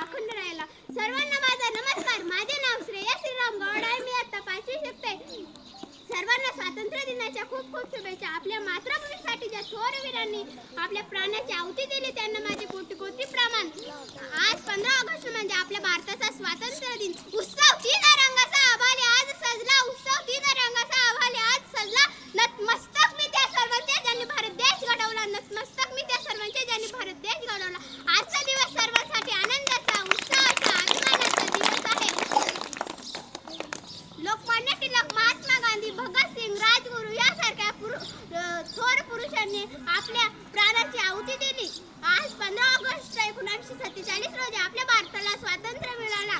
अखंड राहायला सर्वांना माझा नमस्कार. माझे नाव श्रेया श्रीराम गौड आहे. मी आता पाचवी शिकते सर्वांना स्वातंत्र्य दिनाच्या खूप खूप शुभेच्छा. आपल्या मातृभूमीसाठी ज्या थोर वीरांनी आपल्या प्राण्याची आवती दिली त्यांना माझी कोटी कोटी सत्तेचाळीस रोजी आपल्या भारताला स्वातंत्र्य मिळाला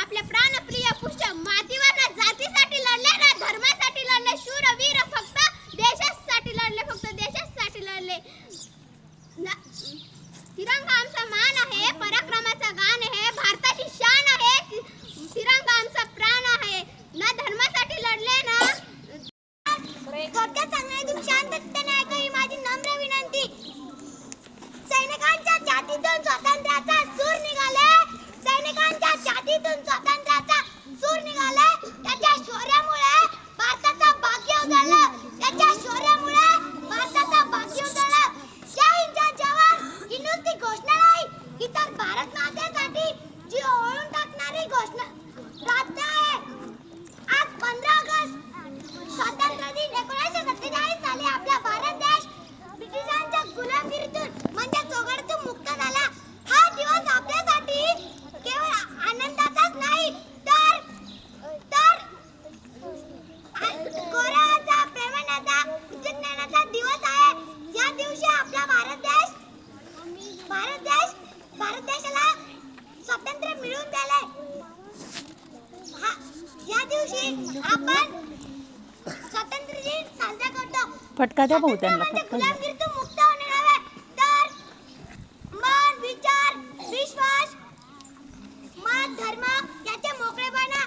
आपल्या प्राणप्रिय पुष्य मातीवर ना जातीसाठी लढले ना धर्मासाठी लढले. शूर वीर फक्त देशासाठी लढले फक्त देशासाठी लढले. तिरंगा आमचा मान आहे पराक्रमाचा गान आहे भारताची शान आहे. तिरंगा आमचा प्राण आहे. ना धर्मासाठी लढले ना. थोडक्यात सांगण्याची तुम्ही शांततेने ऐका ही माझी नम्र विनंती सैनिकांच्या छातीतून स्वातंत्र्याचा सूर निघाले. सैनिकांच्या छातीतून स्वातंत्र्याचा आपण स्वातंत्र्य दिन साजरा करतो. फटका द्या भाऊ त्यांना फटका द्या. गुलामगिरीतून मुक्त होणे नव्हे तर मन विचार विश्वास मत धर्म याचे मोकळेपणा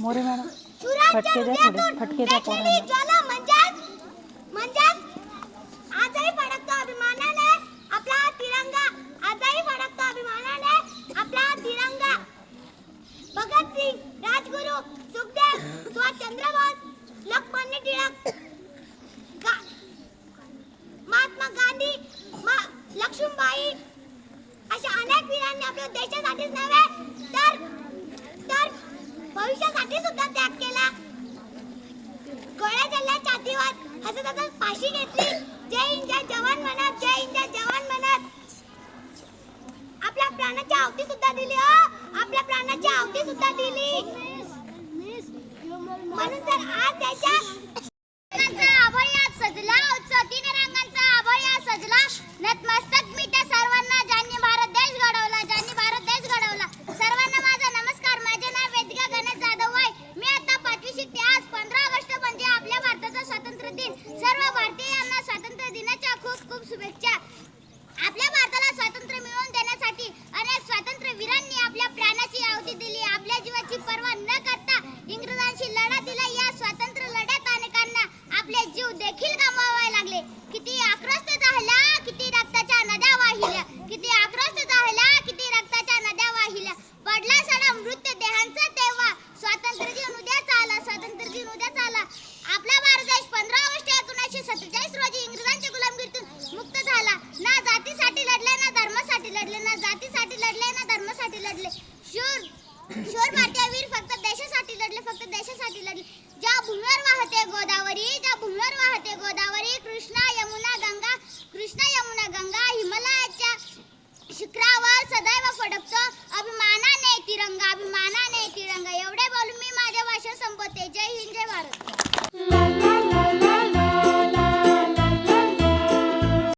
मोरे मॅडम फटके द्या थोडे, फटके द्या पोरांना. ज्वाला म्हणजेच म्हणजेच आजही फडकतो अभिमानाने आपला हा तिरंगा आजही फडकतो अभिमानाने आपला हा तिरंगा भगतसिंग राजगुरू सुखदेव सुभाषचंद्र बोस लोकमान्य टिळक. गा- महात्मा गांधी मा- लक्ष्मीबाई अशा अनेक वीरांनी आपल्या देशासाठीच नव्हे तर तर भविष्यासाठी सुद्धा त्याग केला. गोळ्या जिल्ह्यात छातीवर. हसत हसत फाशी घेतली. जय हिंद जय जवान म्हणत जय हिंद जय जवान म्हणत. आपल्या प्राणाची आवती सुद्धा दिली हो. आपल्या प्राणाची आवती सुद्धा दिली म्हणून तर आज त्याच्या रंगांचा आभया सजला उत्सव तीन रंगांचा आभया सजला नतमस्तक मी त्या सर्वांना ज्यांनी भारत देश घडवला ज्यांनी भारत देश घडवला सर्वांना माझा नमस्कार माझे नाव वेदिका गणेश जाधव आहे मी आता पाचवी शिकते आज पंधरा ऑगस्ट म्हणजे आपल्या भारताचा स्वातंत्र्य दिन सर्व भारतीय स्वातंत्र्य दिनाच्या खूप खूप शुभेच्छा आपल्या भारताला स्वातंत्र्य मिळवून देण्यासाठी अनेक स्वातंत्र्य वीरांनी आपल्या प्राणाची आहुती दिली आपल्या जीवाची पर्वा न करता इंग्रजांशी लढा दिला या स्वातंत्र्य लढ्यात अनेकांना आपले जीव देखील गमवावे लागले किती आक्रोश झाला किती रक्ताच्या नद्या वाहिल्या किती आक्रोश झाला किती रक्ताच्या नद्या वाहिल्या पडला सडा मृत्यू देहांचा तेव्हा स्वातंत्र्य दिन उद्याच आला स्वातंत्र्य दिन उद्याच आला आपला भारत देश पंधरा ऑगस्ट एकोणीसशे सत्तेचाळीस रोजी इंग्रजांच्या गुलामगिरीतून मुक्त झाला ना जातीसाठी लढले ना धर्मासाठी लढले ना जातीसाठी लढले ना धर्मासाठी लढले. शूर शूर भारतीय वीर फक्त देशासाठी लढले फक्त देशासाठी लढले. ज्या भूमीवर वाहते गोदावरी ज्या भूमीवर वाहते गोदावरी कृष्णा यमुना गंगा कृष्णा यमुना गंगा हिमालयाच्या शिखरावर सदैव फडकतो. अभिमानाने तिरंगा अभिमानाने तिरंगा. एवढे बोलून मी माझ्या भाषण संपवते. जय हिंद जय भारत.